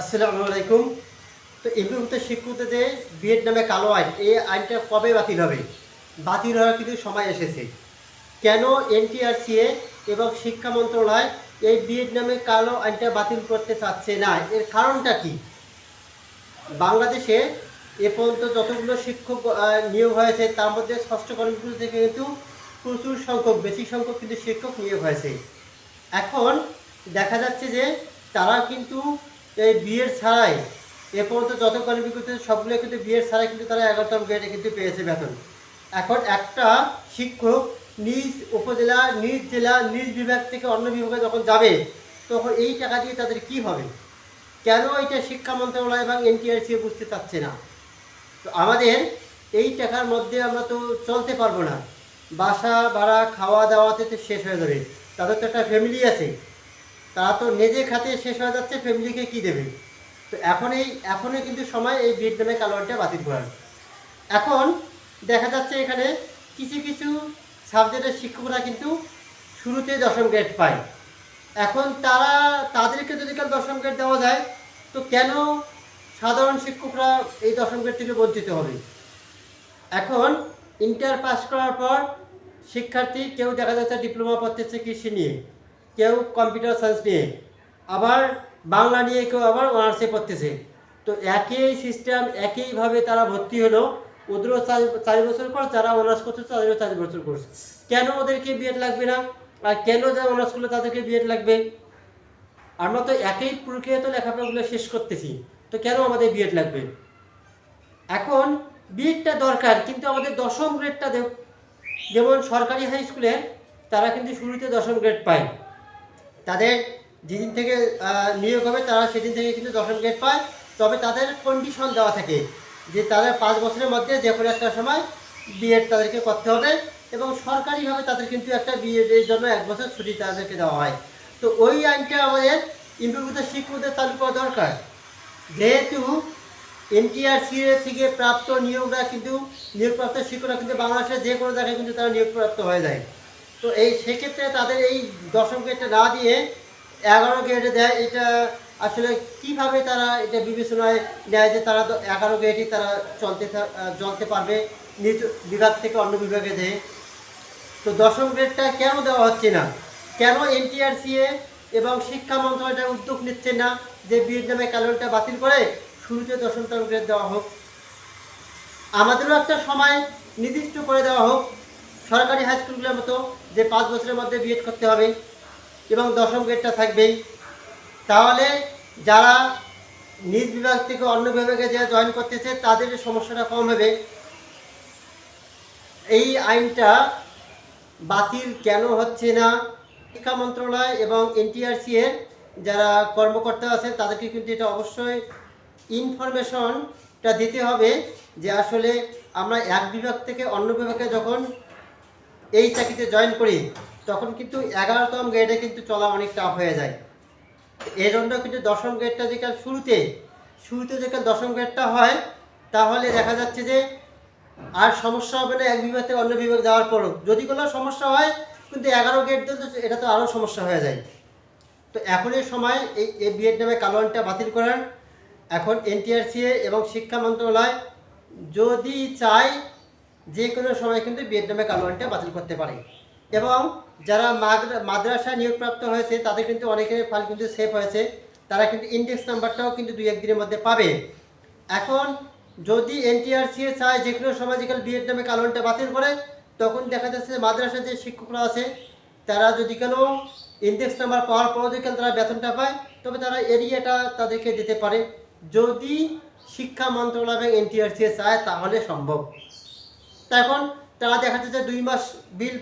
আসসালামু আলাইকুম। তো এমপিভুক্ত শিক্ষকদের যে বিএড কালো আইন, এই আইনটা কবে বাতিল হবে? বাতিল হওয়ার কিন্তু সময় এসেছে। কেন এনটিআরসিএ এবং শিক্ষা মন্ত্রণালয় এই বিএড কালো আইনটা বাতিল করতে চাচ্ছে না? এর কারণটা কি? বাংলাদেশে এ পর্যন্ত যতগুলো শিক্ষক নিয়োগ হয়েছে, তার মধ্যে ষষ্ঠ কর্মসূচি থেকে কিন্তু প্রচুর সংখ্যক, বেশি সংখ্যক কিন্তু শিক্ষক নিয়োগ হয়েছে। এখন দেখা যাচ্ছে যে তারা কিন্তু এই বিয়ের ছাড়াই, এ পর্যন্ত যত কর্মীগুলো সবগুলো কিন্তু বিয়ের ছাড়াই কিন্তু তারা এগারোতম গ্রেডে কিন্তু পেয়েছে বেতন। এখন একটা শিক্ষক নিজ উপজেলা, নিজ জেলা, নিজ বিভাগ থেকে অন্য বিভাগে যখন যাবে, তখন এই টাকা দিয়ে তাদের কি হবে? কেন এটা শিক্ষা মন্ত্রণালয় এবং এনটিআরসি বুঝতে চাচ্ছে না? তো আমাদের এই টাকার মধ্যে আমরা তো চলতে পারব না। বাসা, ভাড়া খাওয়া দাওয়াতে তো শেষ হয়ে যাবে। তাদের তো একটা ফ্যামিলি আছে। তারা তো নিজে খাতে শেষ হয়ে যাচ্ছে ফ্যামিলিকে কি দেবে? তো এখন এই এখনই কিন্তু সময় এই বিয়ের নামে কালোয়ারটা বাতিল করার। এখন দেখা যাচ্ছে এখানে কিছু কিছু সাবজেক্টের শিক্ষকরা কিন্তু শুরুতে দশম গ্রেড পায়। এখন তারা, তাদেরকে যদি কাল দশম গ্রেড দেওয়া যায়, তো কেন সাধারণ শিক্ষকরা এই দশম গ্রেড থেকে বঞ্চিত হবে? এখন ইন্টার পাস করার পর শিক্ষার্থী কেউ দেখা যাচ্ছে ডিপ্লোমা পড়তেছে কৃষি নিয়ে। কেউ কম্পিউটার সায়েন্স নিয়ে, আবার বাংলা নিয়ে কেউ আবার অনার্সে পড়তেছে। তো একই সিস্টেম একইভাবে তারা ভর্তি হলো, ওদেরও চার বছর পর যারা অনার্স করছে, তাদেরও চার বছর কোর্স কেন ওদেরকে বিএড লাগবে না? আর কেন যারা অনার্স করলে, তাদেরকে বিএড লাগবে? আমরা তো একই প্রক্রিয়াতে লেখাপড়াগুলো শেষ করতেছি, তো কেন আমাদের বিএড লাগবে? এখন বিএডটা দরকার, কিন্তু আমাদের দশম গ্রেডটা যেমন সরকারি হাই স্কুলে তারা কিন্তু শুরুতে দশম গ্রেড পায়। তাদের যেদিন থেকে নিয়োগ হবে, তারা সেদিন থেকে কিন্তু দশম গ্রেড পায়। তবে তাদের কন্ডিশন দেওয়া থাকে যে তাদের পাঁচ বছরের মধ্যে যে কোনো একটা সময় বিএড তাদেরকে করতে হবে এবং সরকারিভাবে তাদের কিন্তু একটা বিএডের জন্য এক বছর ছুটি তাদেরকে দেওয়া হয়। তো ওই আইনটা আমাদের ইম্প্রভূত শিক্ষকদের চালু করা দরকার। যেহেতু এনটিআরসি থেকে প্রাপ্ত নিয়োগরা কিন্তু, নিয়োগপ্রাপ্ত শিক্ষকরা কিন্তু বাংলাদেশের যে কোনো জায়গায় কিন্তু তারা নিয়োগপ্রাপ্ত হয়ে যায়। তো এই সেক্ষেত্রে তাদের এই দশম গ্রেডটা না দিয়ে এগারো গ্রেডে দেয়, এটা আসলে কীভাবে তারা এটা বিবেচনায় নেয় যে তারা এগারো গ্রেডই তারা চলতে চলতে পারবে, নিজ বিভাগ থেকে অন্য বিভাগে যেয়ে? তো দশম গ্রেডটা কেন দেওয়া হচ্ছে না? কেন এনটিআরসিএ এবং শিক্ষা মন্ত্রণালয়টা উদ্যোগ নিচ্ছে না যে বিএড নামে ক্যালোরিটা বাতিল করে শুরুতে দশমতম গ্রেড দেওয়া হোক? আমাদেরও একটা সময় নির্দিষ্ট করে দেওয়া হোক। সরকারি হাই স্কুলগুলোর মতো যে পাঁচ বছরের মধ্যে বিএড করতে হবে এবং দশম গ্রেডটা থাকবেই। তাহলে যারা নিজ বিভাগ থেকে অন্য বিভাগে যে জয়েন করতেছে, তাদের সমস্যাটা কম হবে। এই আইনটা বাতিল কেন হচ্ছে না? শিক্ষা মন্ত্রণালয় এবং এনটিআরসি এর যারা কর্মকর্তা আছেন, তাদেরকে কিন্তু এটা অবশ্যই ইনফরমেশনটা দিতে হবে যে আসলে আমরা এক বিভাগ থেকে অন্য বিভাগে যখন এই চাকরিতে জয়েন করি, তখন কিন্তু এগারোতম গ্রেডে কিন্তু চলা অনেক টাফ হয়ে যায়। এই জন্য কিন্তু দশম গ্রেডটা যেখানে শুরুতে শুরুতে যেখানে দশম গ্রেডটা হয়, তাহলে দেখা যাচ্ছে যে আর সমস্যা হবে না, এক বিভাগ থেকে অন্য বিভাগ যাওয়ার পরও। যদি কোনো সমস্যা হয়, কিন্তু এগারো গ্রেড তো এটা তো আরও সমস্যা হয়ে যায়। তো এখন এই সময় এই এই বিএড নামে কালোয়ানটা বাতিল করার, এখন এনটিআরসিএ এবং শিক্ষা মন্ত্রণালয় যদি চায় যে কোনো সময় কিন্তু বিএড নামে কালোয়ানটা বাতিল করতে পারে। এবং যারা মাদ্রা- মাদ্রাসা নিয়োগপ্রাপ্ত হয়েছে, তাদের কিন্তু অনেকের ফাইল কিন্তু সেভ হয়েছে। তারা কিন্তু ইন্ডেক্স নাম্বারটাও কিন্তু দুই একদিনের মধ্যে পাবে। এখন যদি এনটিআরসি চায় যে কোনো সময় যেখানে বিএড নামে কালোনটা বাতিল করে, তখন দেখা যাচ্ছে যে মাদ্রাসার যে শিক্ষকরা আছে, তারা যদি কেন ইন্ডেক্স নাম্বার পাওয়ার পরও যদি তারা বেতনটা পায়, তবে তারা এরিয়াটা তাদেরকে দিতে পারে। যদি শিক্ষা মন্ত্রণালয় এবং এনটিআরসি চায়, তাহলে সম্ভব। তা এখন তারা দেখা যাচ্ছে যে দুই মাস বিল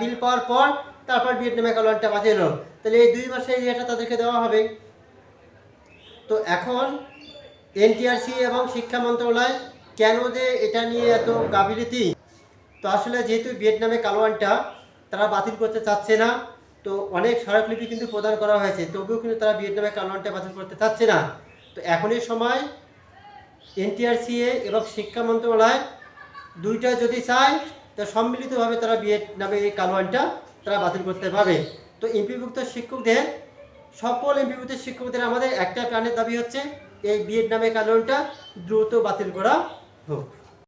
বিল পাওয়ার পর তারপর বিএড নামে কালোয়ানটা বাতিল হলো তাহলে এই দুই মাসে এরিয়াটা তাদেরকে দেওয়া হবে। তো এখন এনটিআরসি এবং শিক্ষা মন্ত্রণালয় কেন যে এটা নিয়ে এত গাফিলতি? তো আসলে যেহেতু ভিয়েতনামে কালোয়ানটা তারা বাতিল করতে চাচ্ছে না, তো অনেক স্মারকলিপি কিন্তু প্রদান করা হয়েছে, তবুও কিন্তু তারা ভিয়েতনামে কালোয়ানটা বাতিল করতে চাচ্ছে না। তো এখনই সময় এনটিআরসিএ এবং শিক্ষা মন্ত্রণালয় দুইটা যদি চায়, তা সম্মিলিতভাবে তারা বিএড নামে এই কালোয়ানটা তারা বাতিল করতে পারবে তো এমপিভুক্ত শিক্ষকদের, সকল এমপিভুক্ত শিক্ষকদের আমাদের একটা প্রাণের দাবি হচ্ছে, এই বিএড নামে কালোয়ানটা দ্রুত বাতিল করা হোক।